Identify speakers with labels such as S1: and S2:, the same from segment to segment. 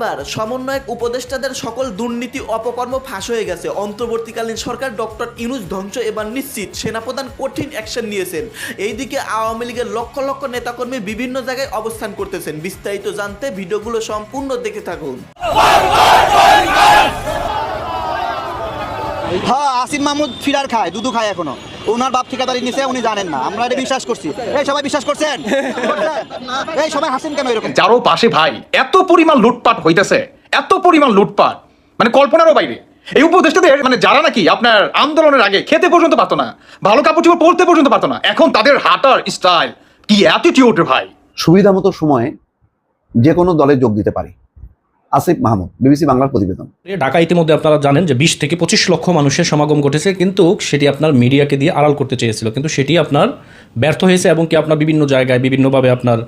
S1: এবার সমন্বয়ক উপদেষ্টাদের সকল দুর্নীতি অপকর্ম ফাঁস হয়ে গেছে। অন্তর্বর্তীকালীন সরকার ডক্টর ইনুজ ধ্বংস এবার নিশ্চিত। সেনাপ্রধান কঠিন অ্যাকশন নিয়েছেন। এইদিকে আওয়ামী লীগের লক্ষ লক্ষ নেতাকর্মী বিভিন্ন জায়গায় অবস্থান করতেছেন। বিস্তারিত জানতে ভিডিওগুলো সম্পূর্ণ দেখে থাকুন।
S2: হ্যাঁ আসিফ মাহমুদ ফিরার খায় দুধু খায় এখনও। ওনার বাপ ঠিকাদারি নিছে উনি জানেন না। আমরা এটা বিশ্বাস করছি। এই সবাই বিশ্বাস করছেন? এই সবাই হাসেন কেন এরকম?
S3: যারও পাশে ভাই এত পরিমাণ লুটপাট হইতেছে এত পরিমাণ লুটপাট। মানে কল্পনারও বাইরে। এই উপদেষ্টাদের মানে যারা নাকি আপনার আন্দোলনের আগে খেতে পর্যন্ত পারতো না ভালো কাপড় চোপড় পরতে পর্যন্ত পারতো না এখন তাদের হাঁটার স্টাইল কি অ্যাটিটিউড ভাই?
S4: সুবিধা মতো সময়ে যে কোনো দলে যোগ দিতে পারি। আসিফ মাহমুদ বিবিসি বাংলার প্রতিবেদন।
S5: ঢাকা ইতিমধ্যে আপনারা জানেন যে বিশ থেকে পঁচিশ লক্ষ মানুষের সমাগম ঘটেছে কিন্তু সেটি আপনার মিডিয়াকে দিয়ে আড়াল করতে চেয়েছিল। কিন্তু সেটি আপনার ব্যর্থ হয়েছে এবং কি আপনার বিভিন্ন জায়গায় বিভিন্নভাবে আপনার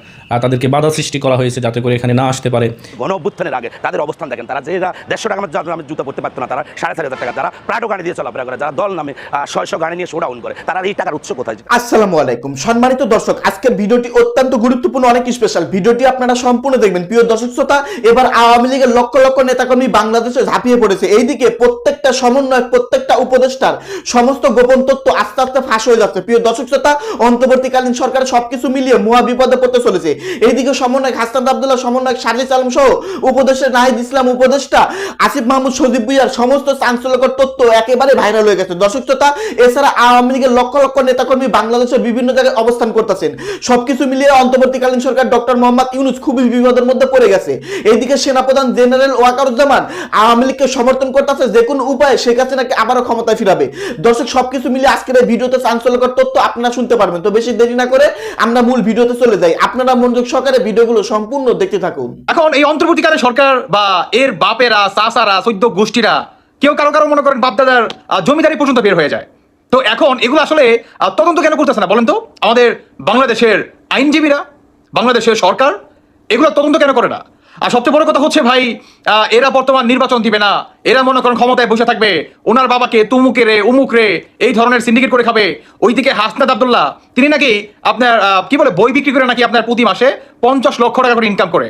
S5: তাদেরকে বাধা সৃষ্টি করা হয়েছে যাতে করে এখানে না আসতে পারে।
S6: গণ অভ্যুত্থানের আগে তাদের অবস্থান দেখেন তারা যে দেড়শো টাকা নামে জুতা পড়তে পারতো না তারা সাড়ে চার হাজার টাকা যারা প্রায়টো গাড়ি দিয়ে চলাফেরা করে যারা দল নামে ছয়শো গাড়ি নিয়ে শোডাউন করে তারা এই টাকার উৎস কোথায়?
S1: আসসালামু আলাইকুম। সম্মানিত দর্শক আজকের ভিডিওটি অত্যন্ত গুরুত্বপূর্ণ অনেক স্পেশাল ভিডিওটি আপনারা সম্পূর্ণ দেখবেন। প্রিয় দর্শক শ্রোতা এবার আওয়ামী লীগের লক্ষ লক্ষ নেতাকর্মী বাংলাদেশে ঝাঁপিয়ে পড়েছে। এইদিকে প্রত্যেকটা সমন্বয় প্রত্যেকটা উপদেষ্টার সমস্ত গোপন তথ্য আস্তে আস্তে ফাঁস হয়ে যাচ্ছে। প্রিয় দর্শক শ্রোতা, অন্তর্বর্তীকালীন সরকার সবকিছু মিলিয়ে মহা বিপদে পড়তে চলেছে। এইদিকে সমন্বয়ক হাসনাত আবদুল্লাহ, সমন্বয়ক সাজিদ আলম সহ উপদেষ্টা নাহিদ ইসলাম, উপদেষ্টা আসিফ মাহমুদ, সজীব ভুইয়ার সমস্ত চাঞ্চল্যকর তথ্য একেবারে ভাইরাল হয়ে গেছে। দর্শক শ্রোতা, এছাড়া আওয়ামী লীগের লক্ষ লক্ষ নেতাকর্মী বাংলাদেশের বিভিন্ন জায়গায় অবস্থান করতেছেন। সবকিছু মিলিয়ে অন্তর্বর্তীকালীন সরকার ডক্টর মোহাম্মদ ইউনুস খুবই বিপদের মধ্যে পড়ে গেছে। এইদিকে সেনাপ্রধান জেনারেল ওয়াকারুজ্জামান আওয়ামী লীগকে সমর্থন করতেছে যে কোনো উপায়ে শেখ হাসিনাকে আবারও ক্ষমতায় ফিরাবে। দর্শক, সবকিছু মিলিয়ে আজকের এই ভিডিওতে চাঞ্চল্যকর তথ্য আপনারা শুনতে পারবেন। তো বেশি দেরি না করে আমরা মূল ভিডিওতে চলে যাই। আপনারা মনোযোগ সহকারে ভিডিওগুলো সম্পূর্ণ দেখতে থাকুন।
S3: এখন এই অন্তর্বর্তীকালীন সরকার বা এর বাপেরা, চাচারা সৈদ্য গোষ্ঠীরা কেউ কারও কারও মনে করেন বাপদাদার জমিদারি পর্যন্ত বের হয়ে যায়। তো এখন এগুলো আসলে তদন্ত কেন করতেছে না বলেন তো? আমাদের বাংলাদেশের আইনজীবীরা, বাংলাদেশের সরকার, এগুলো তদন্ত কেন করে না? আর সবচেয়ে বড় কথা হচ্ছে ভাই এরা বর্তমান নির্বাচন দিবে না। এরা মনে করেন ক্ষমতায় বসে থাকবে। ওনার বাবাকে তুমুকে রে, উমুক রে, এই ধরনের সিন্ডিকেট করে খাবে। ওইদিকে হাসনাত আবদুল্লাহ, তিনি নাকি আপনার কি বলে, বই বিক্রি করে নাকি আপনার প্রতি মাসে পঞ্চাশ লক্ষ টাকা করে ইনকাম করে।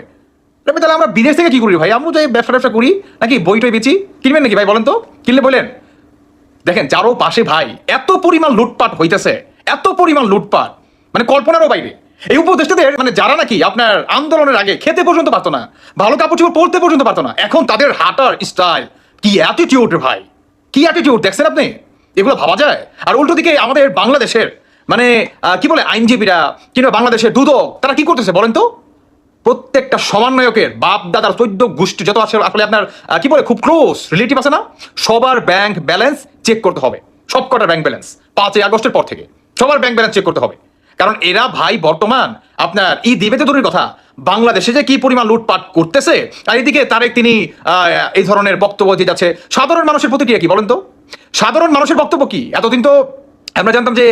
S3: তাহলে আমরা বিদেশ থেকে কি করি ভাই? আমরা যে ব্যবসা ব্যবসা করি। নাকি বই টই বেচি? কিনবেন নাকি ভাই বলেন তো? কিনলে বলেন। দেখেন, যারও পাশে ভাই, এত পরিমাণ লুটপাট হইতেছে। এত পরিমাণ লুটপাট। মানে কল্পনারও বাইরে। এই উপদেষ্টাদের মানে যারা নাকি আপনার আন্দোলনের আগে খেতে পর্যন্ত পারতো না, ভালো কাপড় চোপড় পরতে পর্যন্ত পারতো না, এখন তাদের হাঁটার স্টাইল কি অ্যাটিটিউড ভাই? কি অ্যাটিটিউড দেখছেন আপনি? এগুলো ভাবা যায়? আর উল্টো দিকে আমাদের বাংলাদেশের মানে কি বলে আইনজীবীরা, কিংবা বাংলাদেশের দুদক, তারা কি করতেছে বলেন তো? প্রত্যেকটা সমন্বয়কের বাপ দাদার চোদ্দ গোষ্ঠী যত আছে, আসলে আপনার কি বলে, খুব ক্লোজ রিলেটিভ আছে না? সবার ব্যাংক ব্যালেন্স চেক করতে হবে। সব কটার ব্যাংক ব্যালেন্স পাঁচই আগস্টের পর থেকে। সবার ব্যাংক ব্যালেন্স চেক করতে হবে। কারণ এরা ভাই বর্তমান। আপনার ই দিবে তো দূরের কথা। বাংলাদেশে যে কি পরিমাণ লুটপাট করতেছে, আর এদিকে তারেক তিনি এই ধরনের বক্তব্য দিয়ে যাচ্ছে, সাধারণ মানুষের প্রতিক্রিয়া কি বলেন তো? সাধারণ মানুষের বক্তব্য কি? এতদিন তো আমরা জানতাম যে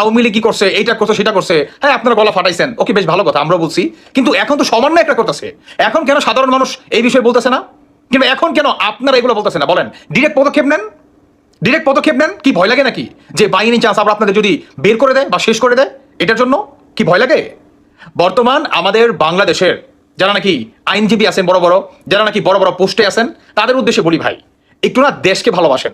S3: আওয়ামী লীগ কি করছে, এইটা করছে, সেটা করছে। হ্যাঁ আপনারা গলা ফাটাইছেন। ওকে, বেশ ভালো কথা আমরা বলছি। কিন্তু এখন তো সমন্বয় একটা করতেছে। এখন কেন সাধারণ মানুষ এই বিষয়ে বলতেছে না? কিংবা এখন কেন আপনারা এগুলো বলতেছে না? বলেন ডিরেক্ট পদক্ষেপ নেন? ডিরেক্ট পদক্ষেপ নেন? কি ভয় লাগে নাকি? যে বাইনি চান্স আবার আপনাদের যদি বের করে দেয় বা শেষ করে দেয়? এটার জন্য কি ভয় লাগে? বর্তমান আমাদের বাংলাদেশের যারা নাকি আইনজীবী আছেন বড় বড়, যারা নাকি বড় বড় পোস্টে আছেন, তাদের উদ্দেশ্যে বলি ভাই, একটু না দেশকে ভালোবাসেন,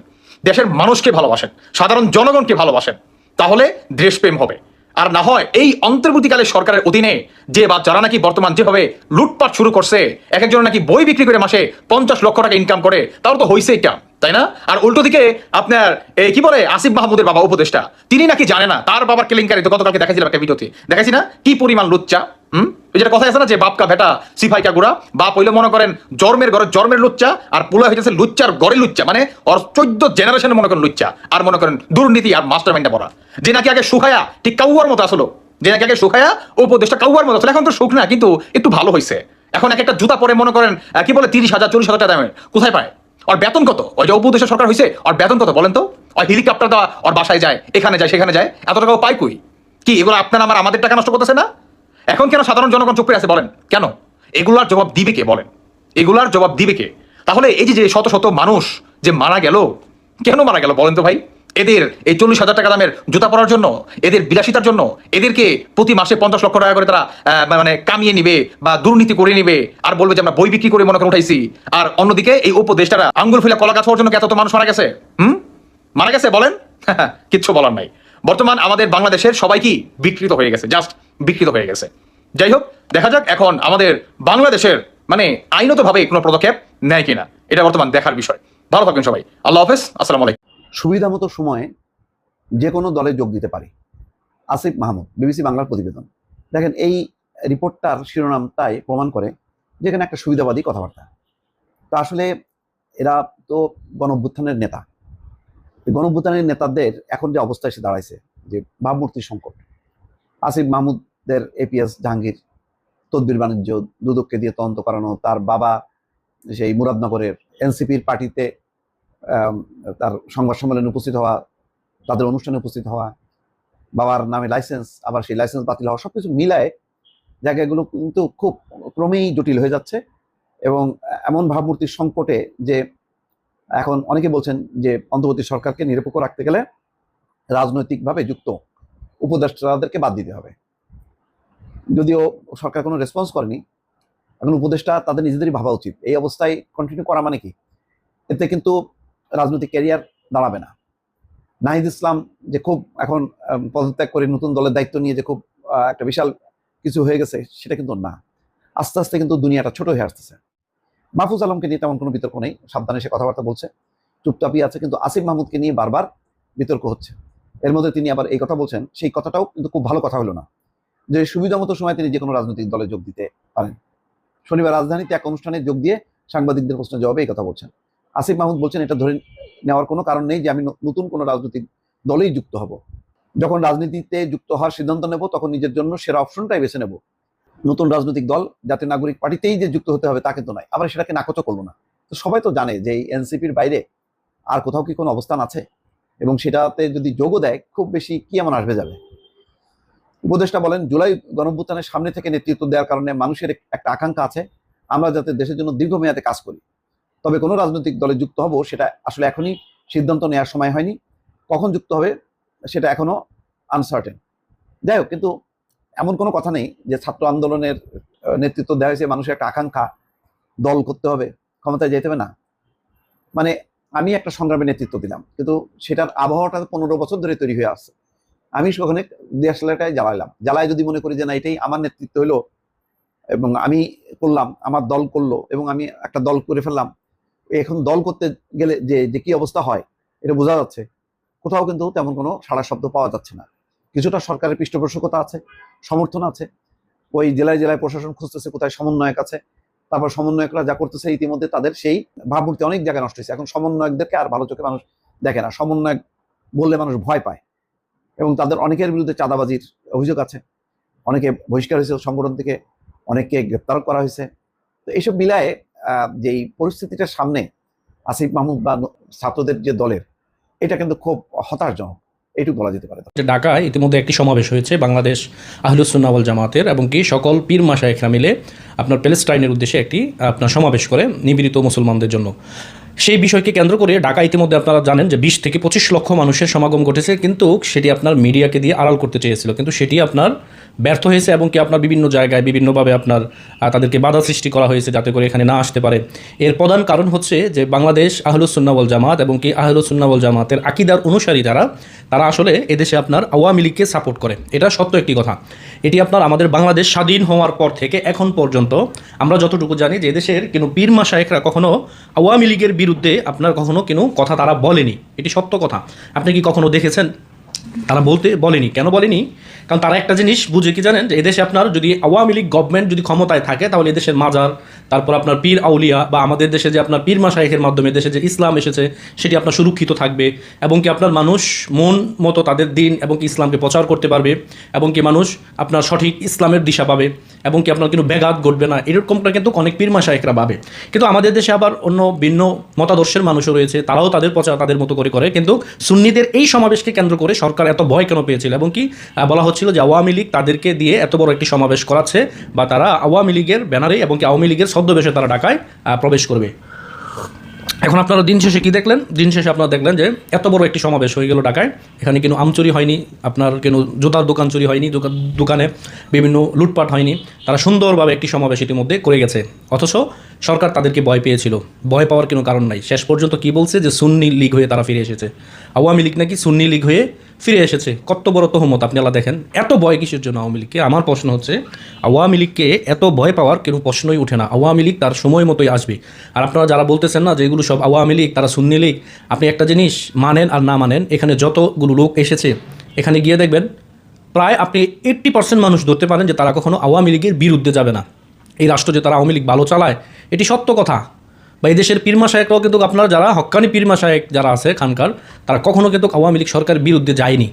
S3: দেশের মানুষকে ভালোবাসেন, সাধারণ জনগণকে ভালোবাসেন, তাহলে দেশপ্রেম হবে। আর না হয় এই অন্তর্বর্তীকালে সরকারের অধীনে যে বা যারা নাকি বর্তমান যেভাবে লুটপাট শুরু করছে, এক একজন নাকি বই বিক্রি করে মাসে পঞ্চাশ লক্ষ টাকা ইনকাম করে, তাও তো হয়েছে এটা তাই না? আর উল্টো দিকে আপনার এই কি বলে, আসিফ মাহমুদের বাবা উপদেষ্টা। তিনি নাকি জানে না, তার বাবার কেলেঙ্কারি তো গতকালকে দেখাছিলাম একটা ভিডিওতে। দেখাইছি না? কি পরিমাণ লুচ্চা, হুম? ওই যেটা কথা আছে না যে বাপকা ভেটা সিফাইকা গুড়া, বাপ হইলে মনে করেন জন্মের ঘরে জর্মের লুচ্চা, আর পুলা হইতেছে লুচ্চার গড়ে লুচ্চা মানে ওর চোদ্দ জেনারেশনে মনে করেন লুচ্চা, আর মনে করেন দুর্নীতি আর মাস্টার মাইন্ডটা পড়া যে নাকি আগে সুখায়া, ঠিক কাউয়ার মতো আসলো, যে নাকি আগে সুখায়া, উপদেষ্টা কাউয়ার মতো আসলো। এখন তো সুখ না, কিন্তু একটু ভালো হয়েছে এখন এক একটা জুতা পরে মনে করেন কি বলে, তিরিশ হাজার, চল্লিশ হাজার টাকা দামের কোথায় পায়? ওর বেতন কত? ওই যে উপদেশের সরকার হয়েছে ওর বেতন কত বলেন তো? ওই হেলিকপ্টার দেওয়া ওর বাসায় যায়, এখানে যায়, সেখানে যায়, এত টাকাও পাই কই? কি, এগুলো আপনার আমার, আমাদের টাকা নষ্ট করতেছে না? এখন কেন সাধারণ জনগণ চুপ করে আছে বলেন? কেন? এগুলার জবাব দিবে কে বলেন? এগুলার জবাব দিবে কে? তাহলে এই যে শত শত মানুষ যে মারা গেল, কেন মারা গেল বলেন তো ভাই? এদের এই চল্লিশ হাজার টাকা দামের জুতা পরার জন্য, এদের বিলাসিতার জন্য, এদেরকে প্রতি মাসে পঞ্চাশ লক্ষ টাকা করে তারা মানে কামিয়ে নিবে বা দুর্নীতি করে নিবে আর বলবে যে আমরা বই বিক্রি করে মনে করে উঠাইছি। আর অন্যদিকে এই উপদেষ্টারা আঙ্গুল ফুলে কলা গাছ হওয়ার জন্য এত তো মানুষ মারা গেছে? হুম? মারা গেছে বলেন? কিচ্ছু বলার নাই। বর্তমান আমাদের বাংলাদেশের সবাই কি বিকৃত হয়ে গেছে জাস্ট বিকৃত হয়ে গেছে। যাই হোক, দেখা যাক এখন আমাদের বাংলাদেশের মানে আইনতভাবে কোনো পদক্ষেপ নেয় কিনা। এটা বর্তমান দেখার বিষয়। ভালো থাকবেন সবাই। আল্লাহ হাফেজ। আসসালামু আলাইকুম।
S4: সুবিধা মতো সময়ে যে কোনো দলে যোগ দিতে পারি। আসিফ মাহমুদ, বিবিসি বাংলার প্রতিবেদন। দেখেন, এই রিপোর্টটার শিরোনামটাই প্রমাণ করে যেখানে একটা সুবিধাবাদী কথাবার্তা। তা আসলে এরা তো গণ অভ্যুত্থানের নেতা। এই গণ অভ্যুত্থানের নেতাদের এখন যে অবস্থা এসে দাঁড়াইছে, যে ভাবমূর্তির সংকট। আসিফ মাহমুদের এপিএস জাহাঙ্গীর তদবির বাণিজ্য, দুদককে দিয়ে তদন্ত করানো, তার বাবা সেই মুরাদনগরের এনসিপির পার্টিতে তার সংবাদ সম্মেলনে উপস্থিত হওয়া, তাদের অনুষ্ঠানে উপস্থিত হওয়া, বাবার নামে লাইসেন্স আবার সেই লাইসেন্স বাতিল হওয়া, সবকিছু মিলায় জায়গাগুলো কিন্তু খুব ক্রমেই জটিল হয়ে যাচ্ছে এবং এমন ভাবমূর্তির সংকটে যে এখন অনেকে বলছেন যে অন্তর্বর্তী সরকারকে নিরপেক্ষ রাখতে গেলে রাজনৈতিকভাবে যুক্ত উপদেষ্টাদেরকে বাদ দিতে হবে। যদিও সরকার কোনো রেসপন্স করেনি, এখন উপদেষ্টা তাদের নিজেদেরই ভাবা উচিত। এই অবস্থায় কন্টিনিউ করা মানে কি? এতে কিন্তু রাজনৈতিক ক্যারিয়ার দাঁড়াবে না। নাহিদ ইসলাম যে খুব এখন পদত্যাগ করে নতুন দলের দায়িত্ব নিয়ে যে খুব একটা বিশাল কিছু হয়ে গেছে, সেটা কিন্তু না। আস্তে আস্তে কিন্তু দুনিয়াটা ছোট হয়ে আসতেছে। মাহফুজ আলমকে নিয়ে তেমন কোনো বিতর্ক নেই, সাবধানে সে কথাবার্তা বলছে। চুপচাপই আছে, কিন্তু আসিফ মাহমুদকে নিয়ে বারবার বিতর্ক হচ্ছে। এর মধ্যে তিনি আবার এই কথা বলছেন, সেই কথাটাও কিন্তু খুব ভালো কথা হলো না। যে সুবিধা মতো সময় তিনি যে কোনো রাজনৈতিক দলে যোগ দিতে পারেন। শনিবার রাজধানীতে এক অনুষ্ঠানে যোগ দিয়ে সাংবাদিকদের প্রশ্নের জবাবে এই কথা বলছেন। আসিফ মাহমুদ বলছেন, এটা ধরে নেওয়ার কোনো কারণ নেই যে আমি নতুন কোনো রাজনৈতিক দলেই যুক্ত হব। যখন রাজনীতিতে যুক্ত হওয়ার সিদ্ধান্ত নেব, তখন নিজের জন্য সেরা অপশনটাই বেছে নেব। নতুন রাজনৈতিক দল, জাতীয় নাগরিক পার্টিতেই যে যুক্ত হতে হবে তা কিন্তু নয়। আবার সেটাকে নাকচও করব না। তো সবাই তো জানে যে এই এনসিপির বাইরে আর কোথাও কি কোনো অবস্থান আছে? এবং সেটাতে যদি যোগও দেয়, খুব বেশি কি এমন আসবে যাবে? উপদেষ্টা বলেন, জুলাই গণভ্যুত্থানের সামনে থেকে নেতৃত্ব দেওয়ার কারণে মানুষের একটা আকাঙ্ক্ষা আছে। আমরা যাতে দেশের জন্য দীর্ঘমেয়াদে কাজ করি। তবে কোনো রাজনৈতিক দলে যুক্ত হব সেটা আসলে এখনই সিদ্ধান্ত নেওয়ার সময় হয়নি। কখন যুক্ত হবে সেটা এখনও আনসার্টেন যাই হোক, কিন্তু এমন কোনো কথা নেই যে ছাত্র আন্দোলনের নেতৃত্ব দেওয়া হয়েছে, মানুষের একটা আকাঙ্ক্ষা, দল করতে হবে, ক্ষমতায় যেতে হবে না। মানে আমি একটা সংগ্রামে নেতৃত্ব দিলাম, কিন্তু সেটার আবহাওয়াটা পনেরো বছর ধরে তৈরি হয়ে আসছে আমি সেখানে দেশলাটাই জ্বালাইলাম। জ্বালায় যদি মনে করি যে না, এটাই আমার নেতৃত্ব হলো এবং আমি করলাম, আমার দল করল এবং আমি একটা দল করে ফেললাম এখন দল করতে গেলে যে যে কি অবস্থা হয়, এটা বোঝা যাচ্ছে। কোথাও কিন্তু তেমন কোনো সাড়া শব্দ পাওয়া যাচ্ছে না। কিছুটা সরকারের পৃষ্ঠপোষকতা আছে, সমর্থন আছে। ওই জেলায় জেলায় প্রশাসন খুঁজতেছে কোথায় সমন্বয়ক আছে। তারপর সমন্বয়করা যা করতেছে ইতিমধ্যে তাদের সেই ভাবমূর্তি অনেক জায়গায় নষ্ট হয়েছে। এখন সমন্বয়কদেরকে আর ভালো চোখে মানুষ দেখে না। সমন্বয়ক বললে মানুষ ভয় পায়। এবং তাদের অনেকের বিরুদ্ধে চাঁদাবাজির অভিযোগ আছে। অনেকে বহিষ্কার হয়েছে সংগঠন থেকে, অনেককে গ্রেপ্তার করা হয়েছে। তো এইসব মিলায়ে আহ, যে পরিস্থিতিটা সামনে আসিফ মাহমুদ বা ছাত্রদের যে দলের এটা কিন্তু খুব হতাশজনক। এইটুকু বলা যেতে পারে।
S5: যে ঢাকায় ইতিমধ্যে একটি সমাবেশ হয়েছে বাংলাদেশ আহলুসুন্নাওয়াল জামাতের এবং কি সকল পীর মাসায়েখরা মিলে আপনার প্যালেস্টাইনের উদ্দেশ্যে একটি আপনার সমাবেশ করে নিবিড়িত মুসলমানদের জন্য। সেই বিষয়কে কেন্দ্র করে ঢাকা ইতিমধ্যে আপনারা জানেন যে বিশ থেকে পঁচিশ লক্ষ মানুষের সমাগম ঘটেছে, কিন্তু সেটি আপনার মিডিয়াকে দিয়ে আড়াল করতে চেয়েছিল। কিন্তু সেটি আপনার ব্যর্থ হয়েছে এবং কি আপনার বিভিন্ন জায়গায় বিভিন্নভাবে আপনার তাদেরকে বাধা সৃষ্টি করা হয়েছে যাতে করে এখানে না আসতে পারে। এর প্রধান কারণ হচ্ছে যে বাংলাদেশ আহলুসুন্নাওয়াল জামাত এবং কি আহলুসুন্নাওয়াল জামাতের আকিদার অনুসারী যারা, তারা আসলে এদেশে আপনার আওয়ামী লীগকে সাপোর্ট করে। এটা সত্য একটি কথা। এটি আপনার আমাদের বাংলাদেশ স্বাধীন হওয়ার পর থেকে এখন পর্যন্ত আমরা যতটুকু জানি যে এদেশের কিন্তু পীর মাসায়েকরা কখনো আওয়ামী লীগের বিরুদ্ধে আপনার কখনো কোনো কথা তারা বলেনি? এটি সত্য কথা। আপনি কি কখনো দেখেছেন? তারা বলতে বলেনি। কেন বলেনি? কারণ তারা একটা জিনিস বুঝে কি জানেন? যে এদেশে আপনার যদি আওয়ামী লীগ গভর্নমেন্ট যদি ক্ষমতায় থাকে, তাহলে এদেশের মাজার, তারপর আপনার পীর আউলিয়া বা আমাদের দেশে যে আপনার পীর মাসায়েকের মাধ্যমে দেশে যে ইসলাম এসেছে, সেটি আপনার সুরক্ষিত থাকবে এবং কি আপনার মানুষ মন মতো তাদের দিন এবং কি ইসলামকে প্রচার করতে পারবে এবং কি মানুষ আপনার সঠিক ইসলামের দিশা পাবে। এবং কি আপনার কিন্তু ব্যাঘাত ঘটবে না। এরকমটা কিন্তু অনেক পীর মাসায়করা ভাবে। কিন্তু আমাদের দেশে আবার অন্য ভিন্ন মতাদর্শের মানুষও রয়েছে, তারাও তাদের পচা তাদের মতো করে করে। কিন্তু সুন্নিদের এই সমাবেশকে কেন্দ্র করে সরকার এত ভয় কেন পেয়েছিল? এবং কি বলা হচ্ছিল যে আওয়ামী লীগ তাদেরকে দিয়ে এত বড় একটি সমাবেশ করাচ্ছে বা তারা আওয়ামী লীগের ব্যানারে এবং কি আওয়ামী লীগের ছদ্মবেশে তারা ঢাকায় প্রবেশ করবে। এখন আপনারা দিন শেষে কী দেখলেন? দিন শেষে আপনারা দেখলেন যে এত বড় একটি সমাবেশ হয়ে গেল ঢাকায়। এখানে কেন আম চুরি হয়নি, আপনার কেন জুতার দোকান চুরি হয়নি দোকান- বিভিন্ন লুটপাট হয়নি। তারা সুন্দরভাবে একটি সমাবেশ ইতিমধ্যে করে গেছে। অথচ সরকার তাদেরকে ভয় পেয়েছিল। ভয় পাওয়ার কোনো কারণ নাই। শেষ পর্যন্ত কি বলছে? যে সুন্নি লীগ হয়ে তারা ফিরে এসেছে। আওয়ামী লীগ নাকি সুন্নি লীগ হয়ে ফিরে এসেছে। কত বড় তহমত, আপনি আল্লাহ দেখেন। এত ভয় কিসের জন্য আওয়ামী লীগকে? আমার প্রশ্ন হচ্ছে, আওয়ামী লীগকে এত ভয় পাওয়ার কোনো প্রশ্নই ওঠে না। আওয়ামী লীগ তার সময় মতোই আসবে। আর আপনারা যারা বলতেছেন না যে এগুলো সব আওয়ামী লীগ, তারা সুন্নি লীগ, আপনি একটা জিনিস মানেন আর না মানেন, এখানে যতগুলো লোক এসেছে, এখানে গিয়ে দেখবেন, প্রায় আপনি এইট্টি পার্সেন্ট মানুষ ধরতে পারেন যে তারা কখনো আওয়ামী লীগের বিরুদ্ধে যাবে না। এই রাষ্ট্র যে তারা আওয়ামী লীগ ভালো চালায়, এটি সত্য কথা। বা এই দেশের পীরমা সাহেবরাও কিন্তু আপনারা যারা, হক্কানি পীরমা সাহেব যারা আছে খানকার, তারা কখনও কিন্তু আওয়ামী লীগ সরকারের বিরুদ্ধে যায়নি।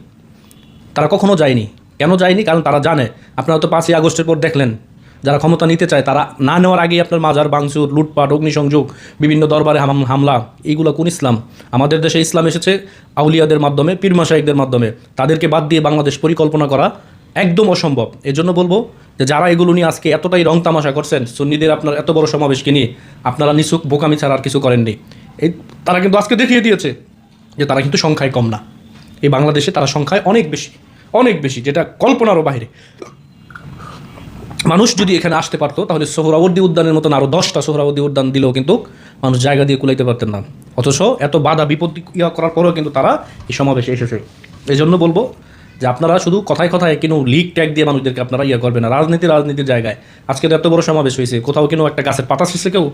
S5: তারা কখনও যায়নি। কেন যায়নি? কারণ তারা জানে। আপনারা তো পাঁচই আগস্টের পর দেখলেন, যারা ক্ষমতা নিতে চায়, তারা না নেওয়ার আগেই আপনার মাজার বাংচুর লুটপাট, অগ্নিসংযোগ, বিভিন্ন দরবারে হাম- হামলা, এইগুলো কোন ইসলাম? আমাদের দেশে ইসলাম এসেছে আউলিয়াদের মাধ্যমে পীরমা শাহিকদের মাধ্যমে। তাদেরকে বাদ দিয়ে বাংলাদেশ পরিকল্পনা করা একদম অসম্ভব। এজন্য বলব যে যারা এগুলো নিয়ে আজকে এতটাই রং তামাশা করছেন, সুন্নিদের আপনার এত বড় সমাবেশকে নিয়ে আপনারা নিচুক বোকামি ছাড়া আর কিছু করেননি। এই তারা কিন্তু আজকে দেখিয়ে দিয়েছে যে তারা কিন্তু সংখ্যায় কম না। এই বাংলাদেশে তারা সংখ্যায় অনেক বেশি অনেক বেশি, যেটা কল্পনারও বাইরে। মানুষ যদি এখানে আসতে পারতো, তাহলে সোহরাবর্দী উদ্যানের মতন আরও দশটা সোহরাবর্দী উদ্যান দিলেও কিন্তু মানুষ জায়গা দিয়ে কুলাইতে পারতেন না। অথচ এত বাধা বিপত্তি ইয়া করার পরেও কিন্তু তারা এই সমাবেশে এসেছে। এই জন্য বলব যে আপনারা শুধু কথায় কথায় কিন্তু লিক ট্যাগ দিয়ে মানুষদেরকে আপনারা ইয়ে করবেন না? রাজনীতি রাজনীতির জায়গায়। আজকে এত বড় সমাবেশ হয়েছে, কোথাও কিন্তু একটা গাছের পাতা শেষে কেউ?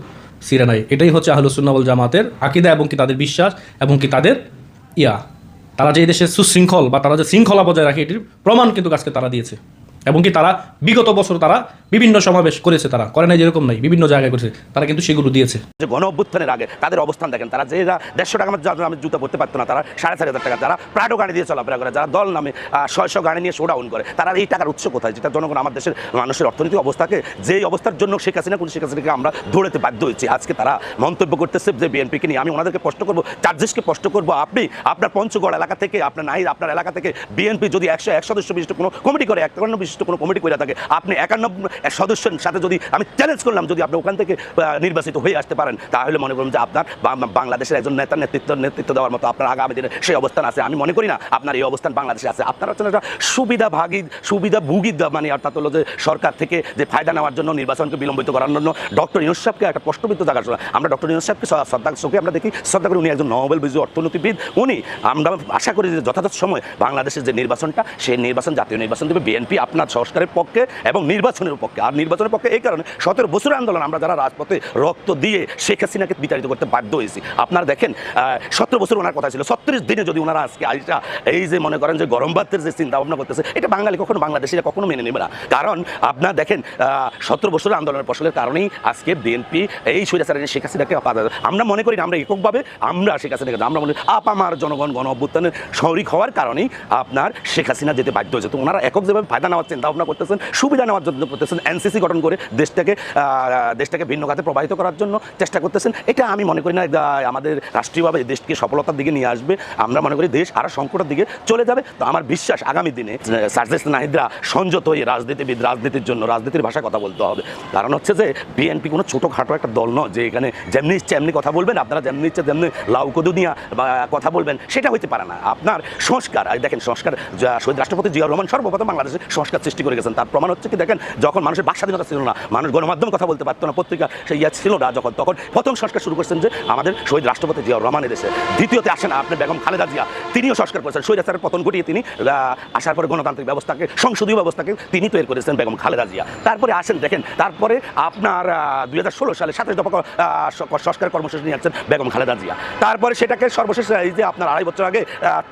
S5: সিরে নাই। এটাই হচ্ছে আহলুসুন্নাবল জামাতের আকিদা এবং কি তাদের বিশ্বাস এবং কি তাদের ইয়া। তারা যে দেশের সুশৃঙ্খল বা তারা যে শৃঙ্খলা বজায় রাখে, এটির প্রমাণ কিন্তু আজকে তারা দিয়েছে। এবং কি তারা, বিগত বছর তারা বিভিন্ন সমাবেশ করেছে তারা। করে নাই যেরকম নাই, বিভিন্ন জায়গায় করেছে। তারা কিন্তু সেগুলো দিয়েছে।
S6: যে গণ অভ্যুত্থানের আগে তাদের অবস্থান দেখেন, তারা যে দেড়শো টাকা আমি জুতা পড়তে পারতো না, তারা সাড়ে চার হাজার টাকা, যারা প্রাডো গাড়ি দিয়ে চলাফেরা করে, যারা দল নামে ছয়শো গাড়ি নিয়ে শোডাউন করে, তারা এই টাকার উৎস কোথায়? যেটা জনগণ আমার দেশের মানুষের অর্থনৈতিক অবস্থাকে, যেই অবস্থার জন্য শেখ হাসিনা কোন শেখ হাসিনাকে আমরা ধরেতে বাধ্য হয়েছি, আজকে তারা মন্তব্য করতেছে যে বিএনপিকে নিয়ে। আমি ওনাদেরকে প্রশ্ন করব চার্জেসকে প্রশ্ন করব, আপনি, আপনার পঞ্চগড় এলাকা থেকে, আপনার নাই আপনার এলাকা থেকে বিএনপি যদি একশো, এক সদস্য বিশিষ্ট কোনো কমিটি করে, একান্ন বিশিষ্ট কোনো কমিটি করে থাকে। আপনি একান্ন সদস্যের সাথে যদি আমি চ্যালেঞ্জ করলাম, যদি আপনি ওখান থেকে নির্বাচিত হয়ে আসতে পারেন, তাহলে মনে করুন যে আপনার বাংলাদেশের একজন নেতার নেতৃত্ব নেতৃত্ব দেওয়ার মতো আপনার আগামী দিনে সেই অবস্থান আছে। আমি মনে করি না আপনার এই অবস্থান বাংলাদেশে আছে। আপনার হচ্ছে একটা সুবিধা ভাগী সুবিধা ভুগি মানে অর্থাৎ হলো যে সরকার থেকে যে ফায়দা নেওয়ার জন্য, নির্বাচনকে বিলম্বিত করার জন্য ডক্টর ইউনুস সাহেবকে একটা প্রশ্নবিদ্ধ জায়গা ছিল আমরা ডক্টর ইউনুস সাহেবকে শ্রদ্ধা চোখে আমরা দেখি। শ্রদ্ধা করি উনি একজন নোবেল বিজয়ী অর্থনীতিবিদ। উনি, আমরা আশা করি যে যথাযথ সময় বাংলাদেশের যে নির্বাচনটা, সেই নির্বাচন, জাতীয় নির্বাচন দেবে। বিএনপি আপনার সংস্কারের পক্ষে এবং নির্বাচনের পক্ষে। আর নির্বাচনের পক্ষে এই কারণে সতেরো বছরের আন্দোলন আমরা যারা রাজপথে রক্ত দিয়ে শেখ হাসিনাকে বিতাড়িত করতে বাধ্য হয়েছি। আপনারা দেখেন সতেরো বছর ওনার কথা ছিল। ছত্রিশ দিনে যদি ওনারা আজকে আইসা এই যে মনে করেন যে গরম ভাতের যে চিন্তা ভাবনা করতেছে, এটা বাঙালি কখনো বাংলাদেশিরা কখনো মেনে নেবে না। কারণ আপনার দেখেন সতেরো বছরের আন্দোলনের ফসলের কারণেই আজকে বিএনপি এই স্বৈরাচারী শেখ হাসিনাকে আমরা মনে করি আমরা এককভাবে আমরা শেখ হাসিনাকে আমরা মনে করি আপ আমার জনগণ গণ অভ্যুত্থানের শরিক হওয়ার কারণেই আপনার শেখ হাসিনা যেতে বাধ্য হয়েছে। তো ওনারা একক যেভাবে ফায়দা নেওয়ার চিন্তা ভাবনা করতেছেন, সুবিধা নেওয়ার জন্য করতেছেন এনসিসি গঠন করে দেশটাকে দেশটাকে ভিন্ন খাতে প্রবাহিত করার জন্য চেষ্টা করতেছেন। এটা আমি মনে করি না আমাদের রাষ্ট্রীয়ভাবে দেশকে সফলতার দিকে নিয়ে আসবে। আমরা মনে করি দেশ আরও সংকটের দিকে চলে যাবে। তো আমার বিশ্বাস আগামী দিনে সার্জেস নাহিদরা সংযত হয়ে রাজনীতিবিদ, রাজনীতির জন্য, রাজনীতির ভাষায় কথা বলতে হবে। কারণ হচ্ছে যে বিএনপি কোনো ছোটোখাটো একটা দল নয় যে এখানে যেমনি ইচ্ছে এমনি কথা বলবেন, আপনারা যেমনি ইচ্ছে যেমনি লাউ কদু নিয়ে, বা কথা বলবেন, সেটা হইতে পারে না। আপনার সংস্কার দেখেন সংস্কার শহীদ রাষ্ট্রপতি জিয়া রহমান সর্বপ্রথম বাংলাদেশে সংস্কার সৃষ্টি করে গেছেন। তার প্রমাণ হচ্ছে কি দেখেন, যখন মানুষের বাক স্বাধীনতা ছিল না, মানুষ গণমাধ্যমে কথা বলতে পারতো না, পত্রিকা সেই ইয়া ছিল না যখন, তখন প্রথম সংস্কার শুরু করছেন যে আমাদের শহীদ রাষ্ট্রপতি জিয়া রহমানের দেশে, দ্বিতীয়তে আসেন আপনি বেগম খালেদা জিয়া, তিনিও সংস্কার করেছেন। স্বৈরাচারের পতন ঘটিয়ে তিনি আসার পরে গণতান্ত্রিক ব্যবস্থাকে, সংসদীয় ব্যবস্থাকে তিনি তৈরি করেছেন বেগম খালেদা জিয়া। তারপরে আসেন, দেখেন, তারপরে আপনার দুই হাজার ষোলো সালে সাতাশ দফা সংস্কার কর্মসূচি নিয়ে আসছেন বেগম খালেদা জিয়া। তারপরে সেটাকে সর্বশেষ, এই যে আপনার আড়াই বছর আগে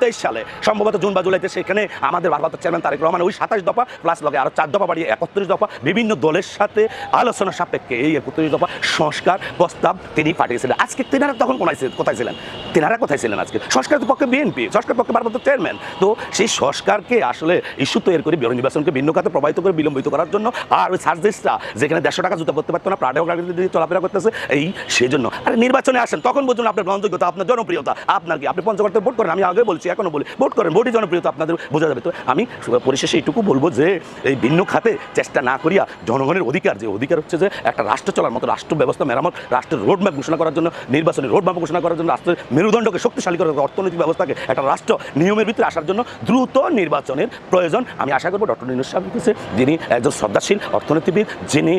S6: তেইশ সালে, সম্ভবত জুন বা জুলাইতে সেখানে আমাদের ভারপ্রাপ্ত চেয়ারম্যান তারেক রহমান ওই সাতাশ দফা প্লাস লগে আরও চার দফা বাড়িয়ে একত্রিশ দফা। বিভিন্ন দলের সাথে আলোচনা সাপেক্ষে এই একত্রিশ দফা সংস্কার প্রস্তাব তিনি পাঠিয়েছিলেন। আজকে তেনারা তখন কোথায় কোথায় ছিলেন? তেনারা কোথায় ছিলেন আজকে? সংস্কারের পক্ষে বিএনপি, সংস্কার পক্ষে ভারপ্রাপ্ত চেয়ারম্যান। তো সেই সংস্কারকে আসলে ইস্যু তৈরি করে বিরোধী নির্বাচনকে ভিন্ন খাতে প্রবাহিত করে বিলম্বিত করার জন্য আর ওই সার্জেসটা যেখানে দেড়শো টাকা জুতা করতে পারতো না প্রাডেও গাড়ি দিয়ে চলাফেরা করতেছে, এই সেই জন্য আরে নির্বাচনে আসেন, তখন বুঝুন আপনার গ্রহণযোগ্যতা, আপনার জনপ্রিয়তা, আপনার কি? আপনি পঞ্চগড়তে ভোট করেন, আমি আগে বলছি, এখনও বলি, ভোট করেন, ভোটই জনপ্রিয়তা আপনাদের, বোঝা যাবে। তো আমি পরিশেষে এইটুকু বলব যে যে এই ভিন্ন খাতে চেষ্টা না করিয়া জনগণের অধিকার, যে অধিকার হচ্ছে যে একটা রাষ্ট্র চলার মতো রাষ্ট্র ব্যবস্থা মেরামত, রাষ্ট্রের রোডম্যাপ ঘোষণা করার জন্য, নির্বাচনী রোডম্যাপ ঘোষণা করার জন্য, রাষ্ট্রের মেরুদণ্ডকে শক্তিশালী করার অর্থনৈতিক ব্যবস্থাকে একটা রাষ্ট্র নিয়মের ভিতরে আসার জন্য দ্রুত নির্বাচনের প্রয়োজন। আমি আশা করব ডক্টর নিনুস সাহেব যিনি একজন শ্রদ্ধাশীল অর্থনীতিবিদ, যিনি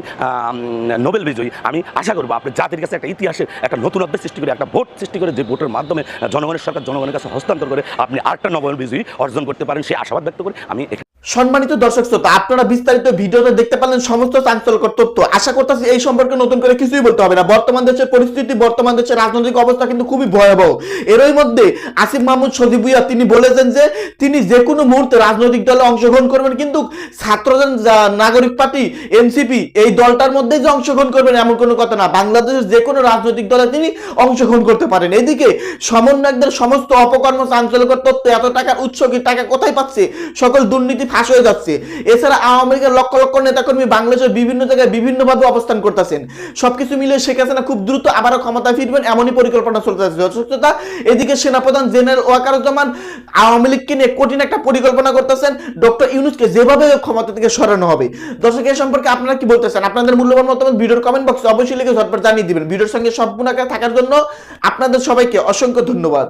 S6: নোবেল বিজয়ী। আমি আশা করব আপনি জাতির কাছে একটা ইতিহাসের একটা নতুনত্ব সৃষ্টি করে, একটা ভোট সৃষ্টি করে, যে ভোটের মাধ্যমে জনগণের সরকার জনগণের কাছে হস্তান্তর করে আপনি আরেকটা নোবেল বিজয়ী অর্জন করতে পারেন, সেই আশাবাদ ব্যক্ত করে আমি
S1: সম্মানিত দর্শক শ্রোতা, আপনারা বিস্তারিত ভিডিওতে দেখতে পারলেন সমস্ত চাঞ্চল্যকর তথ্য। আশা করতেছি এই সম্পর্কে নতুন করে কিছুই বলতে হবে না। বর্তমান দেশের পরিস্থিতি, বর্তমান দেশের রাজনৈতিক অবস্থা কিন্তু খুবই ভয়াবহ। এরই মধ্যে আসিফ মাহমুদ সজিবুয়া তিনি বলেছেন যে, তিনি যে কোনো মুহূর্তে রাজনৈতিক দলে অংশগ্রহণ করবেন, কিন্তু ছাত্রজন নাগরিক পার্টি, এনসিপি, এই দলটার মধ্যে যে অংশগ্রহণ করবেন এমন কোনো কথা না। বাংলাদেশের যে কোনো রাজনৈতিক দলে তিনি অংশগ্রহণ করতে পারেন। এদিকে সমন্বয়কদের সমস্ত অপকর্ম, চাঞ্চল্যকর তথ্য, এত টাকার উৎস কি টাকা কোথায় পাচ্ছে? সকল দুর্নীতি ফাঁস হয়ে যাচ্ছে। এছাড়া আওয়ামী লীগের লক্ষ লক্ষ নেতাকর্মী বাংলাদেশের বিভিন্ন জায়গায় বিভিন্নভাবে অবস্থান করতেছেন। সবকিছু মিলিয়ে শেখ হাসিনা খুব দ্রুত আবারও ক্ষমতায় ফিরবেন এমনই পরিকল্পনা চলতেছে। যথেষ্টতা এদিকে সেনাপ্রধান জেনারেল ওয়াকারুজ্জামান আওয়ামী লীগকে নিয়ে কঠিন একটা পরিকল্পনা করতেছেন। ডক্টর ইউনুসকে যেভাবে ক্ষমতা থেকে সরানো হবে। দর্শক এই সম্পর্কে আপনারা কি বলতেছেন? আপনাদের মূল্যবান মতামত ভিডিওর কমেন্ট বক্সে অবশ্যই লিখে ঝটপট জানিয়ে দিবেন। ভিডিওর সঙ্গে সম্পূর্ণ থাকার জন্য আপনাদের সবাইকে অসংখ্য ধন্যবাদ।